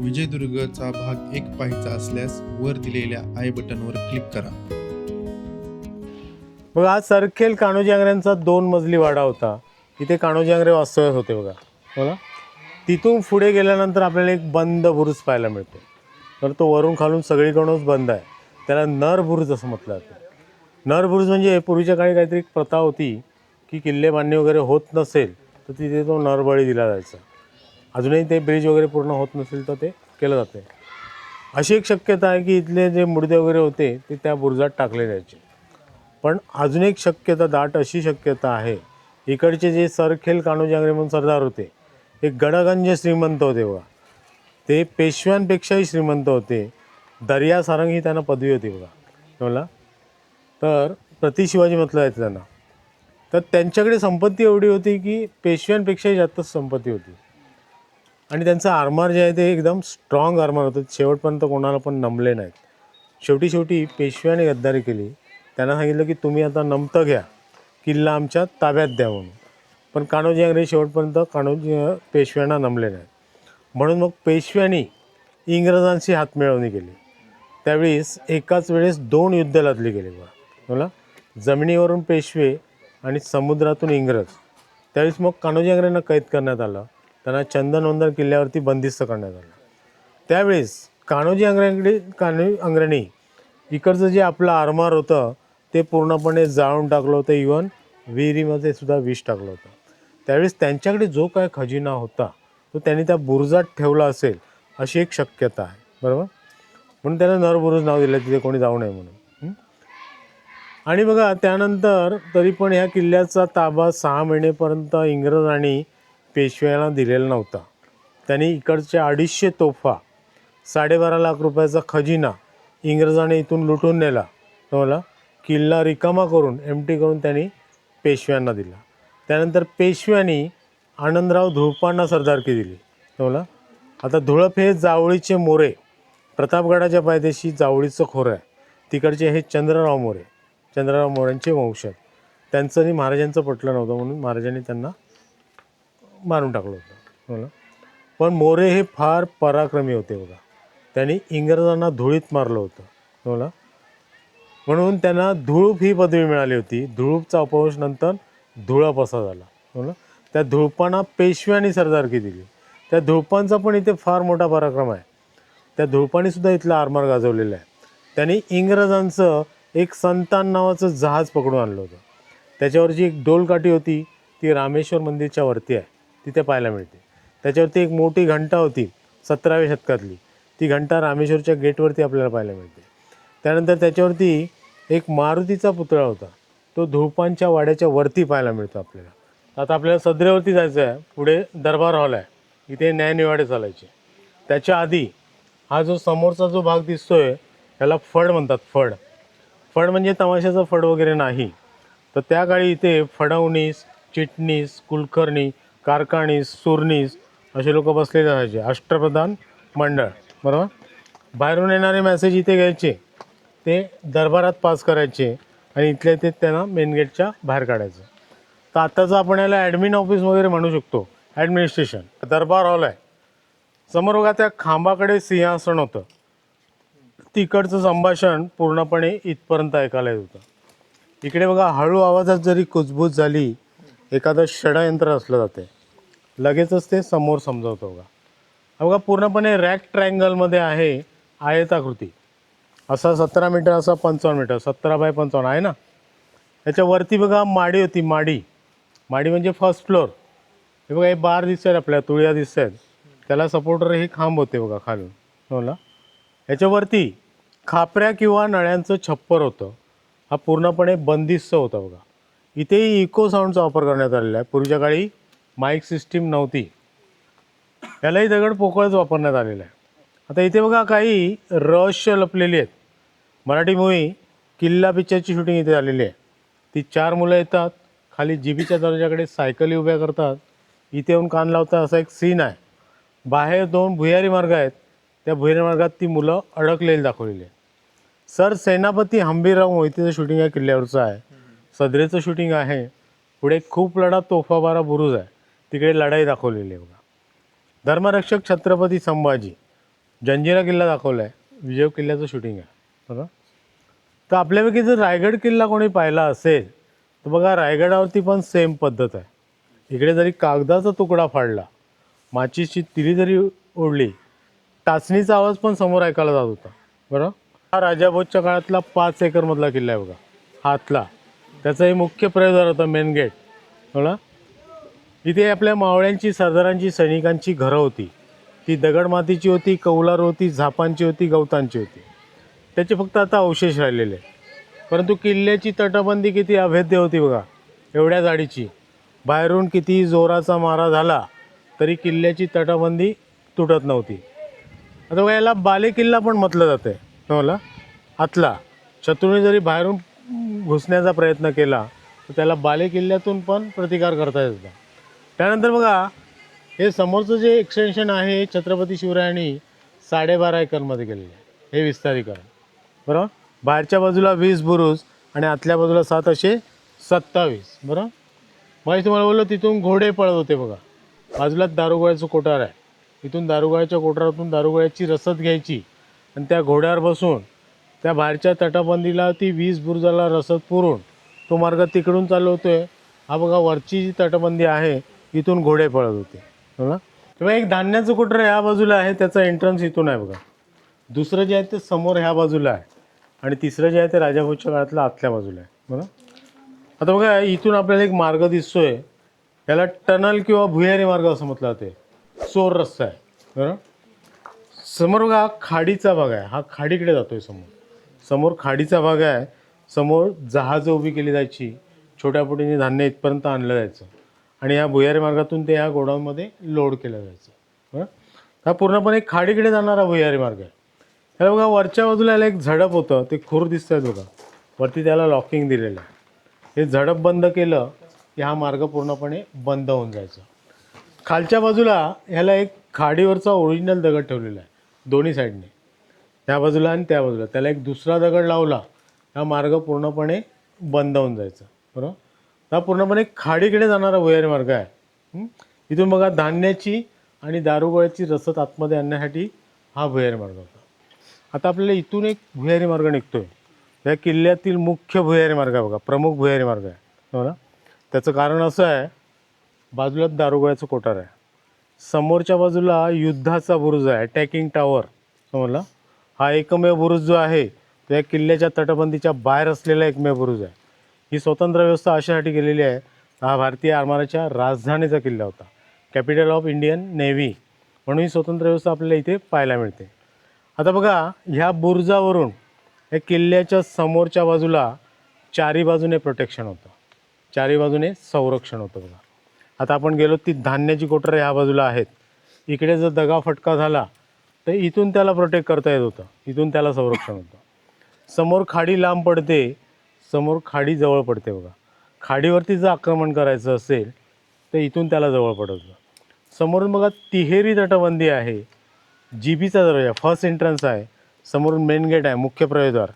विजयदुर्गचा भाग एक पाहायचा असल्यास वर दिलेल्या आय बटनवर क्लिक करा. बघा हा सरखेल कान्होजी आंग्र्यांचा दोन मजली वाडा होता. इथे कान्होजी आंग्रे वास्तव्यात होते बघा. बघा तिथून पुढे गेल्यानंतर आपल्याला एक बंद बुरुज पाहायला मिळतो. तर तो वरून खालून सगळीकडूनच बंद आहे. त्याला नर बुरुज असं म्हटलं जातं. नर बुरुज म्हणजे पूर्वीच्या काळी काहीतरी एक प्रथा होती की किल्ले बांधणी वगैरे होत नसेल तर तिथे तो नरबळी दिला जायचा. अजूनही ते ब्रिज वगैरे पूर्ण होत नसेल तर ते केलं जाते अशी एक शक्यता आहे की इथले जे मुडदे वगैरे होते ते त्या बुरुजात टाकले जायचे. पण अजून एक शक्यता दाट अशी शक्यता आहे इकडचे जे सरखेल कान्होजी आंग्रे म्हणून सरदार होते हे गडगंज श्रीमंत होते बघा. ते पेशव्यांपेक्षाही श्रीमंत होते. दर्या सारंग ही त्यांना पदवी होती बघा. बोला तर प्रति शिवाजी म्हटलं जायचं त्यांना. तर त्यांच्याकडे संपत्ती एवढी होती की पेशव्यांपेक्षाही जास्तच संपत्ती होती. आणि त्यांचं आरमार जे आहे ते एकदम स्ट्रॉंग आरमार होतं. शेवटपर्यंत कोणाला पण नमले नाहीत. शेवटी शेवटी पेशव्याने गद्दारी केली. त्यांना सांगितलं की तुम्ही आता नमतं घ्या. किल्ला आमच्या ताब्यात द्या म्हणून. पण कान्होजी आंग्रे शेवटपर्यंत कान्होजी पेशव्यांना नमले नाहीत. म्हणून मग पेशव्यांनी इंग्रजांशी हातमिळवणी केली. त्यावेळेस एकाच वेळेस दोन युद्ध लादली गेली बघा. मला जमिनीवरून पेशवे आणि समुद्रातून इंग्रज. त्यावेळेस मग कान्होजी आंग्रेंना कैद करण्यात आलं. त्यांना चंदनवंदर किल्ल्यावरती बंदिस्त करण्यात आलं. त्यावेळेस कान्होजी आंग्र्यांकडे कान्होजी आंग्र्यांनी इकडचं जे आपलं आरमार होतं ते पूर्णपणे जाळून टाकलं होतं इवन विहिरीमध्ये सुद्धा विष टाकलं होतं. त्यावेळेस त्यांच्याकडे जो काय खजिना होता तो त्यांनी त्या बुरुजात ठेवला असेल अशी एक शक्यता आहे. बरोबर? म्हणून त्याला नरबुरुज नाव दिलं तिथे कोणी जाऊ नये म्हणून. आणि बघा त्यानंतर तरी पण ह्या किल्ल्याचा ताबा सहा महिनेपर्यंत इंग्रजांनी पेशव्याला दिलेला नव्हता. त्यांनी इकडच्या अडीचशे तोफा साडेबारा लाख रुपयाचा खजिना इंग्रजाने इथून लुटून नेला. तुम्हाला किल्ला रिकामा करून एम टी करून त्यांनी पेशव्यांना दिला. त्यानंतर पेशव्यांनी आनंदराव धुळपांना सरदारकी दिली. तुम्हाला आता धुळप हे जावळीचे मोरे. प्रतापगडाच्या पायदेशी जावळीचं खोरं आहे. तिकडचे हे चंद्रराव मोरे. चंद्रराव मोऱ्यांचे वंशज. त्यांचं आणि महाराजांचं पटलं नव्हतं म्हणून महाराजांनी त्यांना मारून टाकलं होतं. हो बोला पण मोरे हे फार पराक्रमी होते बघा. त्यांनी इंग्रजांना धुळीत मारलं होतं. हो बोला म्हणून त्यांना धुळूप ही पदवी मिळाली होती. धुळूपचा अपवंश नंतर धुळप असा झाला. हो बोला त्या धुळपांना पेशव्यांनी सरदारकी दिली. त्या धुळपांचा पण इथे फार मोठा पराक्रम आहे. त्या धुळपांनीसुद्धा इथला आरमार गाजवलेला आहे. त्यांनी इंग्रजांचं एक संतान नावाचं जहाज पकडून आणलं होतं. त्याच्यावरची एक डोलकाठी होती. ती रामेश्वर मंदिरच्या वरती आहे. तिथे पाहायला मिळते. त्याच्यावरती एक मोठी घंटा होती सतराव्या शतकातली. ती घंटा रामेश्वरच्या गेटवरती आपल्याला पाहायला मिळते. त्यानंतर त्याच्यावरती एक मारुतीचा पुतळा होता. तो धुळपांच्या वाड्याच्या वरती पाहायला मिळतो आपल्याला. आता आपल्याला सदरेवरती जायचं आहे. पुढे दरबार हॉल आहे. इथे न्यायनिवाडे चालायचे. त्याच्या आधी हा जो समोरचा जो भाग दिसतोय याला फड म्हणतात फड. फड म्हणजे तमाशाचं फड वगैरे नाही. तर त्या काळी इथे फडवणीस चिटणीस कुलकर्णी कारकाणीस सुरनीस असे लोक बसलेले राहायचे अष्टप्रधान मंडळ बरोबर? बाहेरून येणारे मॅसेज इथे घ्यायचे. ते दरबारात पास करायचे आणि इथल्या ते त्यांना मेन गेटच्या बाहेर काढायचं. तर आत्ताचं आपण याला ॲडमिन ऑफिस वगैरे म्हणू शकतो ॲडमिनिस्ट्रेशन दरबार हॉल आहे. समोर बघा त्या खांबाकडे सिंहासन होतं. तिकडचं संभाषण पूर्णपणे इथपर्यंत ऐकायला येत होतं. इकडे बघा हळू आवाजात जरी कुजबूज झाली एखादं षडयंत्र असलं जाते लगेचच ते समोर समजवतो बघा. बघा पूर्णपणे रॅक ट्रँगलमध्ये आहे आयताकृती. असा सतरा मीटर असा पंचावन्न मीटर सतरा बाय पंचावन्न आहे ना? त्याच्यावरती बघा माडी होती माडी. माडी म्हणजे फर्स्ट फ्लोअर हे बघा हे बार दिसत आहेत आपल्या तुळ्या दिसत आहेत त्याला सपोर्टर हे खांब होते बघा खालून. हो ना? याच्यावरती खापऱ्या किंवा नळ्यांचं छप्पर होतं. हा पूर्णपणे बंदिस्त होता बघा. इथेही इको साऊंडचा वापर करण्यात आलेला आहे. पूर्वीच्या काळी माईक सिस्टीम नव्हती. यालाही दगड पोकळच वापरण्यात आलेला आहे. आता इथे बघा काही रहस्य लपलेली आहेत. मराठी मूवी किल्ला पिक्चरची शूटिंग इथे झालेली आहे. ती चार मुलं येतात खाली जिबीच्या दर्जाकडे सायकली उभ्या करतात. इथे येऊन कान लावतात असा एक सीन आहे. बाहेर दोन भुयारी मार्ग आहेत. त्या भुयारी मार्गात ती मुलं अडकलेली दाखवलेली आहे सर सेनापती हंबीरराव मोहितेचं शूटिंग या किल्ल्यावरचं आहे. सदरेचं शूटिंग आहे. पुढे खूप लढा तोफाबारा बुरुज आहे. तिकडे लढाई दाखवलेली आहे बघा. धर्मरक्षक छत्रपती संभाजी जंजिरा किल्ला दाखवला आहे विजय किल्ल्याचं शूटिंग आहे. बघा. तर आपल्यापैकी जर रायगड किल्ला कोणी पाहिला असेल तर बघा रायगडावरती पण सेम पद्धत आहे. इकडे जरी कागदाचा तुकडा फाडला माचीची तिरी जरी ओढली टाचणीचा आवाज पण समोर ऐकायला जात होता. बरं? हा राजाभोजच्या काळातला पाच एकरमधला किल्ला आहे बघा. हातला. त्याचाही मुख्य प्रयोग झाला होता मेन गेट बघा. इथे आपल्या मावळ्यांची सरदारांची सैनिकांची घरं होती. ती दगडमातीची होती कौलार होती झापांची होती गवतांची होती. त्याचे फक्त आता अवशेष राहिलेले परंतु किल्ल्याची तटबंदी किती अभेद्य होती बघा. एवढ्या जाडीची. बाहेरून किती जोराचा मारा झाला तरी किल्ल्याची तटबंदी तुटत नव्हती. आता बघा याला बाले किल्ला पण म्हटलं जातं आहे मला आतला. शत्रूने जरी बाहेरून घुसण्याचा प्रयत्न केला तर त्याला बाले किल्ल्यातून पण प्रतिकार करता येत त्यानंतर बघा हे समोरचं जे एक्सटेन्शन आहे छत्रपती शिवरायांनी साडेबारा एकरमध्ये केलेलं आहे. हे विस्तारीकरण. बरोबर? बाहेरच्या बाजूला वीस बुरुज आणि आतल्या बाजूला सात असे सत्तावीस. बरोबर? मग तुम्हाला बोललो तिथून घोडे पळत होते बघा. बाजूलाच दारुगोळ्याचं कोठार आहे. तिथून दारुगोळ्याच्या कोठारातून दारुगोळ्याची रसद घ्यायची आणि त्या घोड्यावर बसून त्या बाहेरच्या तटबंदीला ती वीस बुरुजाला रसद पुरून तो मार्ग तिकडून चालू आहे हा बघा वरची जी तटबंदी आहे इथून घोडे पळत होते. हो ना? तेव्हा एक धान्याचं कुठं ह्या बाजूला आहे त्याचा एंट्रन्स इथून आहे बघा. दुसरं जे आहे ते समोर ह्या बाजूला आहे. आणि तिसरं जे आहे ते राजाभोजच्या काळातलं आतल्या बाजूला आहे. हो बघा आता बघा इथून आपल्याला एक मार्ग दिसतोय. याला टनल किंवा भुयारी मार्ग असं म्हटलं जाते चोर रस्ता आहे. हो बरं समोर बघा हा खाडीचा भाग आहे. हा खाडीकडे जातोय समोर. समोर खाडीचा भाग आहे. समोर जहाजं उभी केली जायची. छोट्या पोटीने धान्य इथपर्यंत आणलं जायचं. आणि या भुयारी मार्गातून ते ह्या गोडाऊनमध्ये लोड केलं जायचं. बरं हा पूर्णपणे खाडीकडे जाणारा भुयारी मार्ग आहे. त्याला बघा वरच्या बाजूला याला एक झडप होतं ते खूर दिसतंय बघा. वरती त्याला लॉकिंग दिलेलं आहे. हे झडप बंद केलं की हा मार्ग पूर्णपणे बंद होऊन जायचा. खालच्या बाजूला ह्याला एक खाडीवरचा ओरिजिनल दगड ठेवलेला आहे दोन्ही साईडने. त्या बाजूला आणि त्या बाजूला. त्याला एक दुसरा दगड लावला हा मार्ग पूर्णपणे बंद होऊन जायचा. बरोबर? हा पूर्णपणे खाडीकडे जाणारा भुयारी मार्ग आहे. इथून बघा धान्याची आणि दारुगोळ्याची रसद आतमध्ये आणण्यासाठी हा भुयारी मार्ग होता. आता आपल्याला इथून एक भुयारी मार्ग निघतोय. या किल्ल्यातील मुख्य भुयारी मार्ग आहे बघा प्रमुख भुयारी मार्ग आहे. हो ना? त्याचं कारण असं आहे बाजूलाच दारुगोळ्याचं कोठार आहे. समोरच्या बाजूला युद्धाचा बुरुज आहे अटॅकिंग टॉवर. समजला हो हा एकमेव बुरुज जो आहे तो या किल्ल्याच्या तटबंदीच्या बाहेर असलेला एकमेव बुरुज आहे. ही स्वतंत्र व्यवस्था अशासाठी केलेली आहे. हा भारतीय आरमाराच्या राजधानीचा किल्ला होता. कॅपिटल ऑफ इंडियन नेव्ही म्हणून ही स्वतंत्र व्यवस्था आपल्याला इथे पाहायला मिळते. आता बघा ह्या बुरुजावरून या किल्ल्याच्या समोरच्या बाजूला चारी बाजूने प्रोटेक्शन होतं. चारी बाजूने संरक्षण होतं बघा. आता आपण गेलो ती धान्याची कोटरं ह्या बाजूला आहेत. इकडे जर दगा फटका झाला तर इथून त्याला प्रोटेक्ट करता येत होतं. इथून त्याला संरक्षण होतं. समोर खाडी लांब पडते समोर खाडी जवळ पडते बघा. खाडीवरती जर आक्रमण करायचं असेल तर इथून त्याला जवळ पडत समोरून बघा तिहेरी तटबंदी आहे. जीबीचा दरवाजा फर्स्ट एंट्रन्स आहे. समोरून मेन गेट आहे मुख्य प्रवेशद्वार.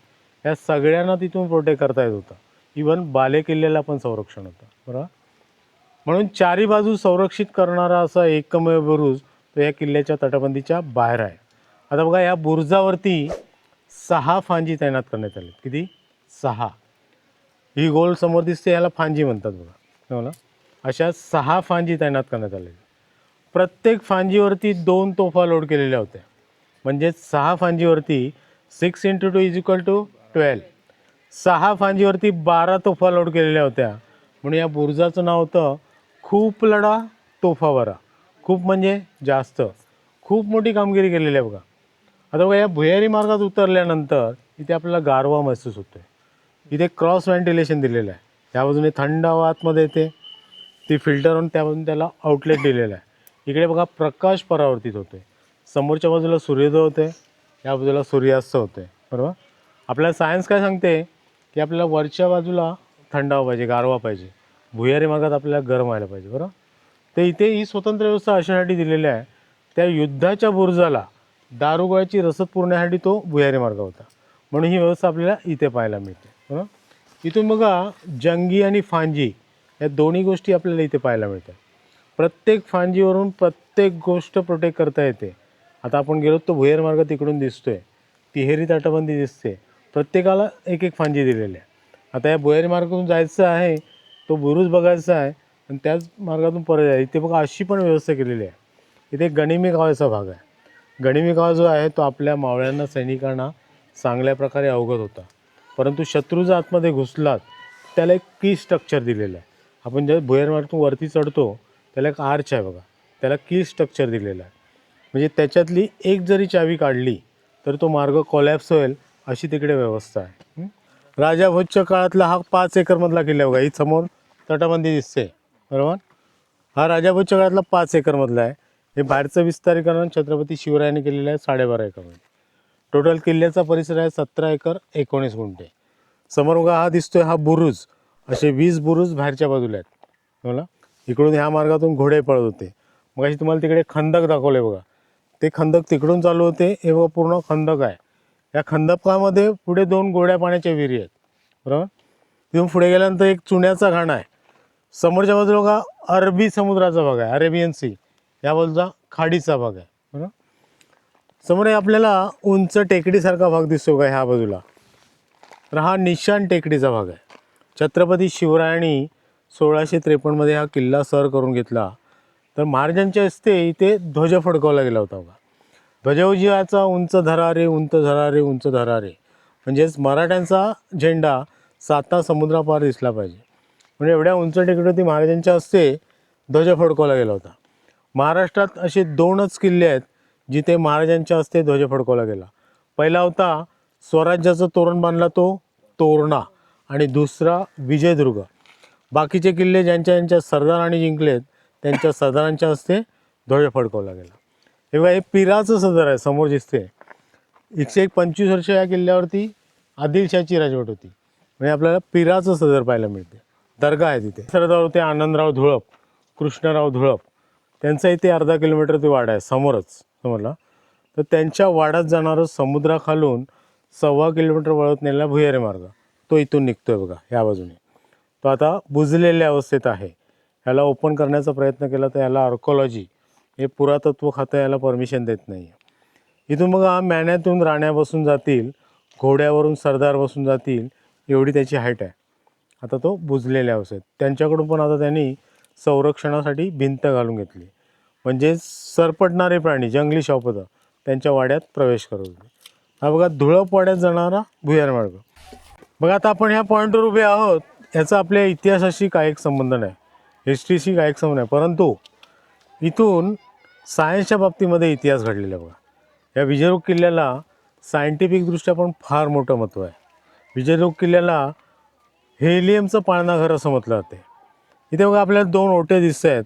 या सगळ्यांना तिथून प्रोटेक्ट करता येत होतं. इवन बाले किल्ल्याला पण संरक्षण होतं. बरोबर म्हणून चारी बाजू संरक्षित करणारा असा एकमेव बुरुज तो या किल्ल्याच्या तटबंदीच्या बाहेर आहे. आता बघा या बुरुजावरती सहा फांजी तैनात करण्यात आले किती? सहा. ही गोल समोर दिसते याला फांजी म्हणतात बघा. मला अशा सहा फांजी तैनात करण्यात आलेल्या प्रत्येक फांजीवरती दोन तोफा लोड केलेल्या होत्या. म्हणजे सहा फांजीवरती six into two is equal to twelve सहा फांजीवरती बारा तोफा लोड केलेल्या होत्या. म्हणून या बुरजाचं नाव होतं खूप लढा तोफावरा खूप म्हणजे जास्त. खूप मोठी कामगिरी केलेली आहे बघा. आता बघा या भुयारी मार्गात उतरल्यानंतर इथे आपल्याला गारवा महसूस होतो आहे इथे क्रॉस व्हेंटिलेशन दिलेलं आहे. त्या बाजूने थंड हवा आतमध्ये येते. ती फिल्टर होऊन त्या त्याला आउटलेट दिलेलं आहे. इकडे बघा प्रकाश परावर्तित होतोय. समोरच्या बाजूला सूर्योदय होते या बाजूला सूर्यास्त होते बरोबर? आपल्याला सायन्स काय सांगते? की आपल्याला वरच्या बाजूला थंड हवा पाहिजे गारवा पाहिजे. भुयारी मार्गात आपल्याला गरम व्हायला पाहिजे. बरोबर? तर इथे ही स्वतंत्र व्यवस्था अशासाठी दिलेली आहे. त्या युद्धाच्या बुर्जाला दारुगोळ्याची रसद पुरण्यासाठी तो भुयारी मार्ग होता. म्हणून ही व्यवस्था आपल्याला इथे पाहायला मिळते. बरोबर इथून बघा जंगी आणि फांजी या दोन्ही गोष्टी आपल्याला इथे पाहायला मिळतात. प्रत्येक फांजीवरून प्रत्येक गोष्ट प्रोटेक्ट करता येते. आता आपण गेलो तो भुयार मार्ग तिकडून दिसतोय. तिहेरी तटबंदी दिसते. प्रत्येकाला एक एक फांजी दिलेली आहे आता या भुयारी मार्गातून जायचं आहे तो बुरुज बघायचा आहे आणि त्याच मार्गातून परत आहे इथे बघा अशी पण व्यवस्था केलेली आहे. इथे गणिमी गावाचा भाग आहे. गणिमी गाव जो आहे तो आपल्या मावळ्यांना सैनिकांना चांगल्या प्रकारे अवगत होता. परंतु शत्रू जर आतमध्ये घुसलात त्याला एक की स्ट्रक्चर दिलेलं आहे. आपण ज्या भुयार मार्गातून वरती चढतो त्याला एक आर्च आहे बघा. त्याला की स्ट्रक्चर दिलेलं आहे. म्हणजे त्याच्यातली एक जरी चावी काढली तर तो मार्ग कोलॅप्स होईल अशी तिकडे व्यवस्था आहे. राजा भोजच्या काळातला हा पाच एकरमधला किल्ला बघा. ही समोर तटबंदी दिसते. बरोबर? हा राजा भोजच्या काळातला पाच एकरमधला आहे. हे बाहेरचं विस्तारीकरण छत्रपती शिवरायाने केलेलं आहे साडेबारा एकरमध्ये टोटल किल्ल्याचा परिसर आहे सतरा एकर एकोणीस गुंठे. समोर बघा हा दिसतोय हा बुरुज. असे वीस बुरुज बाहेरच्या बाजूला आहेत. मला इकडून ह्या मार्गातून घोडे पळत होते. मग अशी तुम्हाला तिकडे खंदक दाखवले बघा. ते खंदक तिकडून चालू होते हे बघा पूर्ण खंदक आहे. या खंदकामध्ये पुढे दोन गोड्या पाण्याच्या विहिरी आहेत. बरोबर? तिथून पुढे गेल्यानंतर एक चुन्याचा घाणा आहे. समोरच्या बाजूला बघा अरबी समुद्राचा भाग आहे अरेबियन सी. या बाजूचा खाडीचा भाग आहे. समोर आपल्याला उंच टेकडीसारखा भाग दिसतो का ह्या बाजूला? तर हा निशाण टेकडीचा भाग आहे. छत्रपती शिवरायांनी सोळाशे त्रेपन्नमध्ये हा किल्ला सर करून घेतला. तर महाराजांच्या हस्ते इथे ध्वज फडकवला गेला होता बघा. ध्वजविजयाचा उंच धरारे उंच धरारे उंच धरारे. म्हणजेच मराठ्यांचा झेंडा साता समुद्रापार दिसला पाहिजे. म्हणजे एवढ्या उंच टेकडीवरती महाराजांच्या हस्ते ध्वज फडकवला गेला होता. महाराष्ट्रात असे दोनच किल्ले आहेत. जिथे महाराजांच्या हस्ते ध्वज फडकवला गेला. पहिला होता स्वराज्याचं तोरण बांधला तो तोरणा आणि दुसरा विजयदुर्ग. बाकीचे किल्ले ज्यांच्या ज्यांच्या सरदारांनी जिंकलेत त्यांच्या सरदारांच्या हस्ते ध्वज फडकवला गेला. तेव्हा हे पिराचं सदर आहे समोर दिसते एकशे एक पंचवीस वर्ष या किल्ल्यावरती आदिलशाहची राजवट होती. म्हणजे आपल्याला पिराचं सदर पाहायला मिळते. दर्गा आहे तिथे. सरदार होते आनंदराव धुळप कृष्णराव धुळप. त्यांचा इथे अर्धा किलोमीटर ते वाडा आहे समोरच. समोरला तर त्यांच्या वाड्यात जाणारं समुद्राखालून सव्वा किलोमीटर वळत नेलेला भुयारी मार्ग. तो इथून निघतो आहे बघा या बाजूने. तो आता बुजलेल्या अवस्थेत आहे. याला ओपन करण्याचा प्रयत्न केला तर याला आर्कोलॉजी हे पुरातत्व खातं याला परमिशन देत नाही आहे इथून बघा हा मॅन्यातून राण्या बसून जातील घोड्यावरून सरदार बसून जातील एवढी त्याची हाईट आहे. आता तो बुजलेल्या अवस्थेत. त्यांच्याकडून पण आता त्यांनी संरक्षणासाठी भिंत घालून घेतली. म्हणजे सरपटणारे प्राणी जंगली शॉपद त्यांच्या वाड्यात प्रवेश करत होते हा बघा धुळप वाड्यात जाणारा भुयार मार्ग. बघा आता आपण ह्या पॉईंटवर उभे आहोत याचा आपल्या इतिहासाशी काय एक संबंध नाही. हिस्ट्रीशी एक संबंध नाही. परंतु इथून सायन्सच्या बाबतीमध्ये इतिहास घडलेला आहे बघा. या विजयरोग किल्ल्याला सायंटिफिकदृष्ट्या पण फार मोठं महत्त्व आहे. विजयरोग किल्ल्याला हेलियमचं पाळणाघर असं म्हटलं जाते. इथे बघा आपल्याला दोन ओटे दिसत आहेत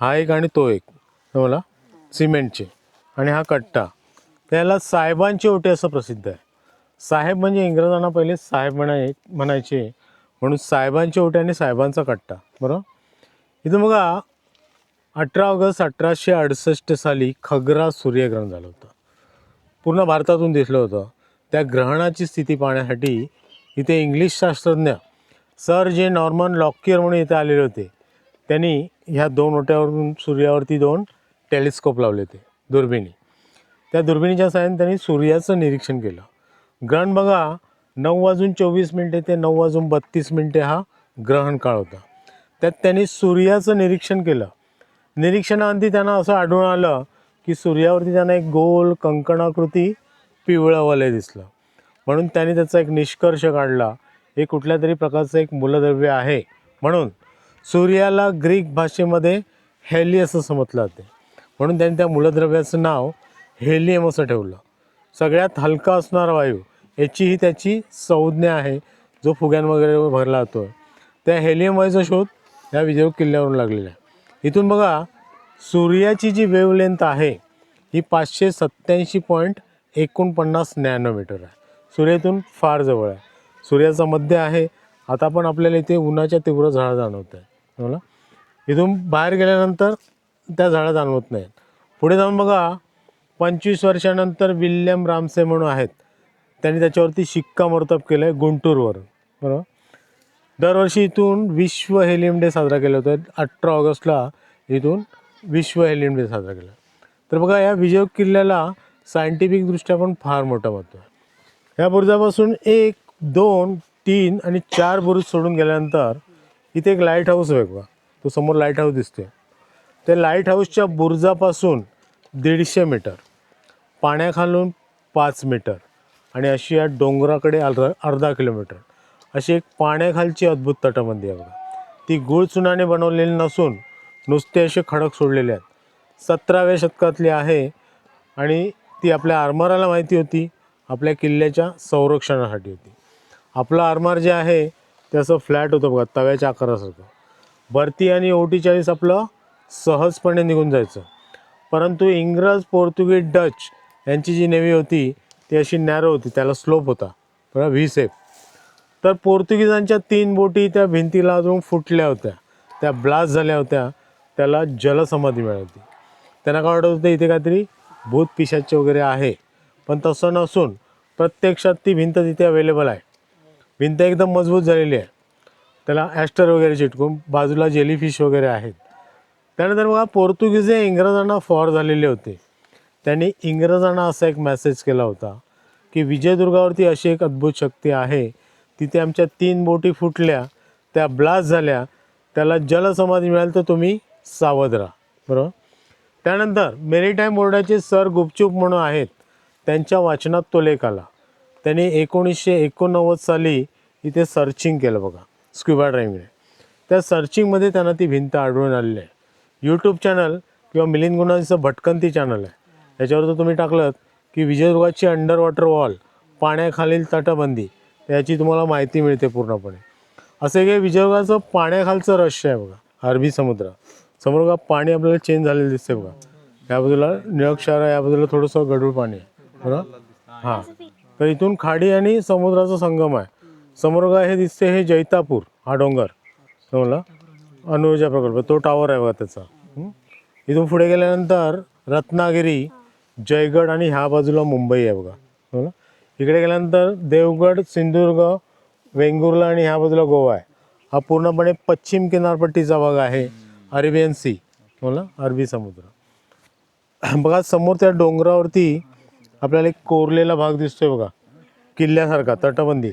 हा एक आणि तो एक. बोला सिमेंटचे. आणि हा कट्टा. त्याला साहेबांचे ओटे असं प्रसिद्ध आहे. साहेब म्हणजे इंग्रजांना पहिले साहेब म्हणाय म्हणायचे. म्हणून साहेबांचे ओटे आणि साहेबांचा कट्टा. बरोबर? इथं बघा अठरा ऑगस्ट अठराशे अडुसष्ट साली खगरा सूर्यग्रहण झालं होतं. पूर्ण भारतातून दिसलं होतं. त्या ग्रहणाची स्थिती पाहण्यासाठी इथे इंग्लिश शास्त्रज्ञ सर जे नॉर्मन लॉकियर म्हणून इथे आलेले होते. त्यांनी ह्या दोन ओट्यावरून सूर्यावरती दोन टेलिस्कोप लावले होते दुर्बिणी. त्या दुर्बिणीच्या साहाय्याने त्यांनी सूर्याचं निरीक्षण केलं. ग्रहण बघा नऊ वाजून चोवीस मिनटे ते नऊ वाजून बत्तीस मिनटे हा ग्रहण काळ होता. त्यात त्यांनी सूर्याचं निरीक्षण केलं. निरीक्षणाअंती त्यांना असं आढळून आलं की सूर्यावरती त्यांना एक गोल कंकणाकृती पिवळं वलय दिसलं. म्हणून त्यांनी त्याचा एक निष्कर्ष काढला हे कुठल्या तरी प्रकारचं एक मूलद्रव्य आहे. म्हणून सूर्याला ग्रीक भाषेमध्ये हेली असं समजलं जाते. म्हणून त्यांनी त्या मूलद्रव्याचं नाव हेलियम असं ठेवलं. सगळ्यात हलका असणारा वायू याचीही त्याची संज्ञा आहे जो फुग्यां वगैरे भरला जातो त्या हेलियम वायूचा शोध या विजय किल्ल्यावरून लागलेला आहे. इथून बघा सूर्याची जी वेवलेंथ आहे ही पाचशे सत्त्याऐंशी पॉईंट एकोणपन्नास नॅनोमीटर आहे. सूर्यातून फार जवळ आहे. सूर्याचा मध्य आहे. आता पण आपल्याला इथे उन्हाच्या तीव्र झाडा जाणवत आहे. मला इथून बाहेर गेल्यानंतर त्या झाडा जाणवत नाहीत. पुढे जाऊन बघा पंचवीस वर्षानंतर विल्यम रामसे म्हणून आहेत. त्यांनी त्याच्यावरती शिक्कामोर्तब केलं आहे गुंटूरवरून. बरोबर? दरवर्षी इथून विश्व हेलियम डे साजरा केला होता अठरा ऑगस्टला इथून विश्व हेलियम डे साजरा केला. तर बघा या विजय किल्ल्याला सायंटिफिकदृष्ट्या पण फार मोठं महत्त्व आहे. या बुरुजापासून एक दोन तीन आणि चार बुरुज सोडून गेल्यानंतर इथे एक लाइट हाऊस वेगवा तो समोर लाइट हाऊस दिसतोय. ते लाइट हाऊसच्या बुरजापासून दीडशे मीटर पाण्याखालून पाच मीटर आणि अशी या डोंगराकडे अर्धा अर्धा किलोमीटर. अशी एक पाण्याखालची अद्भुत तटबंदी आहे बघा. ती गुळचुनाने बनवलेली नसून नुसते असे खडक सोडलेले आहेत. सतराव्या शतकातली आहे आणि ती आपल्या आरमाराला माहिती होती. आपल्या किल्ल्याच्या संरक्षणासाठी होती. आपलं आरमार जे आहे ते असं फ्लॅट होतं बघा तव्याच्या आकारासारखं. भरती आणि ओटी चाळीस आपलं सहजपणे निघून जायचं. परंतु इंग्रज पोर्तुगीज डच यांची जी नेव्ही होती ती अशी नॅरो होती. त्याला स्लोप होता. बघा व्ही सेप तर पोर्तुगीजांच्या तीन बोटी त्या भिंतीला अजून फुटल्या होत्या. त्या ब्लास्ट झाल्या होत्या. त्याला जलसमाधी मिळाली. त्यांना काय वाटत होतं इथे काहीतरी भूत पिशाचे वगैरे आहे. पण तसं नसून प्रत्यक्षात ती भिंत तिथे अवेलेबल आहे. भिंत एकदम मजबूत झालेली आहे. त्याला ॲस्टर वगैरे चिटकून बाजूला जेलीफिश वगैरे आहेत. त्यानंतर बघा पोर्तुगीज हे इंग्रजांना फॉर झालेले होते. त्यांनी इंग्रजांना असा एक मेसेज केला होता की विजयदुर्गावरती अशी एक अद्भुत शक्ती आहे. तिथे आमच्या तीन बोटी फुटल्या त्या ब्लास्ट झाल्या त्याला जलसमाधी मिळाली तर तुम्ही सावध राहा. बरोबर? त्यानंतर मेरीटाईम बोर्डाचे सर गुपचूप म्हणून आहेत. त्यांच्या वाचनात तो लेख आला. त्यांनी एकोणीसशे एकोणनव्वद साली इथे सर्चिंग केलं बघा स्क्युबा ड्रायव्हिंगने त्या सर्चिंगमध्ये त्यांना ती भिंत आढळून आलेली आहे. यूट्यूब चॅनल किंवा मिलिंद गुणांचं भटकंती चॅनल आहे. याच्यावर जर तुम्ही टाकलं की विजयदुर्गाची अंडर वॉटर वॉल पाण्याखालील तटबंदी याची तुम्हाला माहिती मिळते पूर्णपणे. असं काही विजयदुर्गाचं पाण्याखालचं रहस्य आहे बघा अरबी समुद्र. समोर बघा पाणी आपल्याला चेंज झालेलं दिसते बघा. या बाजूला निळक्षार आहे या बाजूला थोडंसं गढूळ पाणी आहे. बरोबर हां. तर इथून खाडी आणि समुद्राचा संगम आहे. समोर बघा हे दिसते हे जैतापूर हा डोंगर. समजला? अणुऊर्जा प्रकल्प तो टावर आहे बघा त्याचा. हं? इथून पुढे गेल्यानंतर रत्नागिरी जयगड आणि ह्या बाजूला मुंबई आहे बघा. समजलं इकडे गेल्यानंतर देवगड सिंधुदुर्ग वेंगुर्ला आणि ह्या बाजूला गोवा आहे. हा पूर्णपणे पश्चिम किनारपट्टीचा भाग आहे अरेबियन सी. समजलं अरबी समुद्र. बघा समोर त्या डोंगरावरती आपल्याला एक कोरलेला भाग दिसतोय बघा. किल्ल्यासारखा तटबंदी.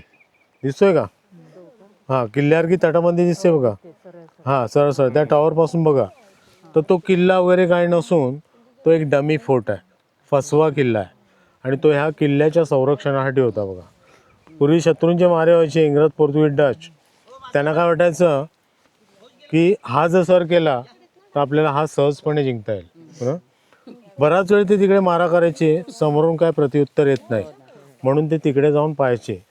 दिसतोय का? हां किल्ल्यावर की तटबंदी दिसते बघा. हां सरळ सरळ. त्या टॉवरपासून बघा. तर तो किल्ला वगैरे काही नसून तो एक डमी फोर्ट आहे. फसवा किल्ला आहे. आणि तो ह्या किल्ल्याच्या संरक्षणासाठी होता बघा. पूर्वी शत्रूंचे मारे व्हायचे इंग्रज पोर्तुगीज डच. त्यांना काय वाटायचं की हा जर सर केला तर आपल्याला हा सहजपणे जिंकता येईल. बराच वेळ ते तिकडे मारा करायचे. समोरून काय प्रत्युत्तर येत नाही. म्हणून ते तिकडे जाऊन पाहायचे.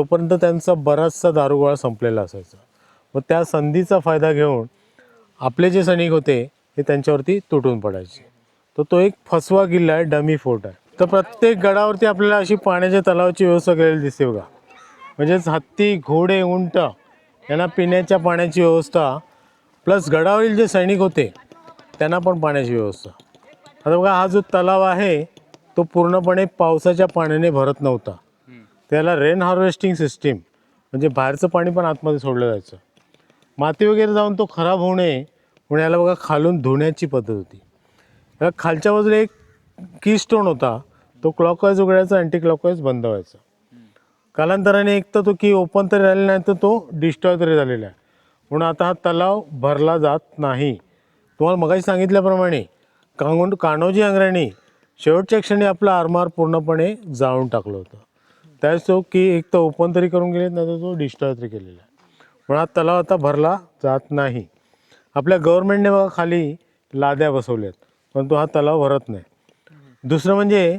तोपर्यंत त्यांचा बराचसा दारुगोळा संपलेला असायचा. व त्या संधीचा फायदा घेऊन आपले जे सैनिक होते ते त्यांच्यावरती तुटून पडायचे. तर तो एक फसवा किल्ला आहे डमी फोर्ट आहे. तर प्रत्येक गडावरती आपल्याला अशी पाण्याच्या तलावाची व्यवस्था केलेली दिसते बघा. म्हणजेच हत्ती घोडे उंट यांना पिण्याच्या पाण्याची व्यवस्था प्लस गडावरील जे सैनिक होते त्यांना पण पाण्याची व्यवस्था. आता बघा हा जो तलाव आहे तो पूर्णपणे पावसाच्या पाण्याने भरत नव्हता. त्याला रेन हार्वेस्टिंग सिस्टीम म्हणजे बाहेरचं पाणी पण आतमध्ये सोडलं जायचं. माती वगैरे जाऊन तो खराब होऊ नये म्हणून याला बघा खालून धुण्याची पद्धत होती. याला खालच्या बाजूला एक की स्टोन होता तो क्लॉकवाईज उघडायचा अँटी क्लॉकवाईज बंद व्हायचा. कालांतराने एक तर तो की ओपन तरी राहिलेला नाही तर तो डिस्ट्रॉय तरी झालेला आहे. म्हणून आता हा तलाव भरला जात नाही. तुम्हाला मगाशी सांगितल्याप्रमाणे कांगोंड कान्होजी आंग्र्यांनी शेवटच्या क्षणी आपला आरमार पूर्णपणे जाळून टाकलं होतं. त्यावेळेस तो की एक तर ओपन तरी करून गेले नाही तर तो डिस्टॉय तरी केलेला आहे. पण हा तलाव आता भरला जात नाही. आपल्या गव्हर्नमेंटने बघा खाली लाद्या बसवल्यात तो हा तलाव भरत नाही. दुसरं म्हणजे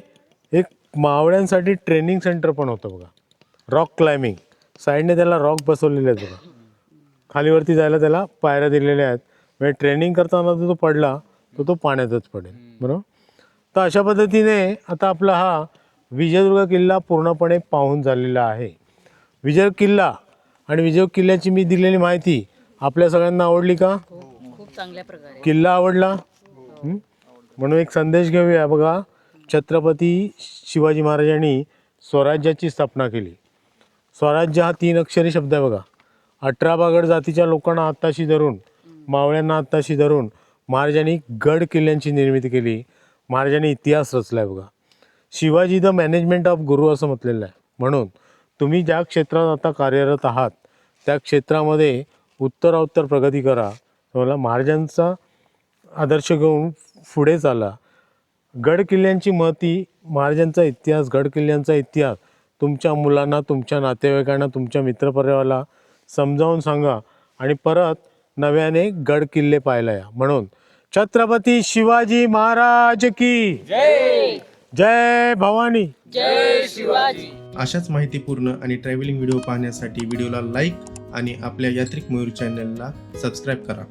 एक मावळ्यांसाठी ट्रेनिंग सेंटर पण होतं बघा. रॉक क्लाइम्बिंग साईडने त्याला रॉक बसवलेले आहेत बघा. खालीवरती जायला त्याला पायऱ्या दिलेल्या आहेत. म्हणजे ट्रेनिंग करताना जर तो पडला तर तो पाण्यातच पडेल. बरोबर? तर अशा पद्धतीने आता आपला हा विजयदुर्ग किल्ला पूर्णपणे पाहून झालेला आहे. विजय किल्ला आणि विजय किल्ल्याची मी दिलेली माहिती आपल्या सगळ्यांना आवडली का? खूप चांगल्या प्रकारे. किल्ला आवडला? हं? म्हणून एक संदेश घेऊया. बघा छत्रपती शिवाजी महाराजांनी स्वराज्याची स्थापना केली. स्वराज्य हा तीन अक्षरी शब्द आहे बघा. अठरा बागड जातीच्या लोकांना आत्ताशी धरून मावळ्यांना आत्ताशी धरून महाराजांनी गड किल्ल्यांची निर्मिती केली. महाराजांनी इतिहास रचला आहे बघा. शिवाजी द मॅनेजमेंट ऑफ गुरु असं म्हटलेलं आहे. म्हणून तुम्ही ज्या क्षेत्रात आता कार्यरत आहात त्या क्षेत्रामध्ये उत्तरोत्तर प्रगती करा. तुम्हाला महाराजांचा आदर्श घेऊन पुढे चाला. गड किल्ल्यांची महती महाराजांचा इतिहास गड किल्ल्यांचा इतिहास तुमच्या मुलांना तुमच्या नातेवाईकांना तुमच्या मित्रपरिवाराला समजावून सांगा आणि परत नव्याने गड किल्ले पाहायला या. म्हणून छत्रपती शिवाजी महाराज की जय भवानी. जय शिवाजी अशाच माहितीपूर्ण आणि ट्रॅव्हलिंग व्हिडिओ पाहण्यासाठी व्हिडिओला लाईक आणि आपल्या यात्रिक मयूर चॅनलला सबस्क्राईब करा.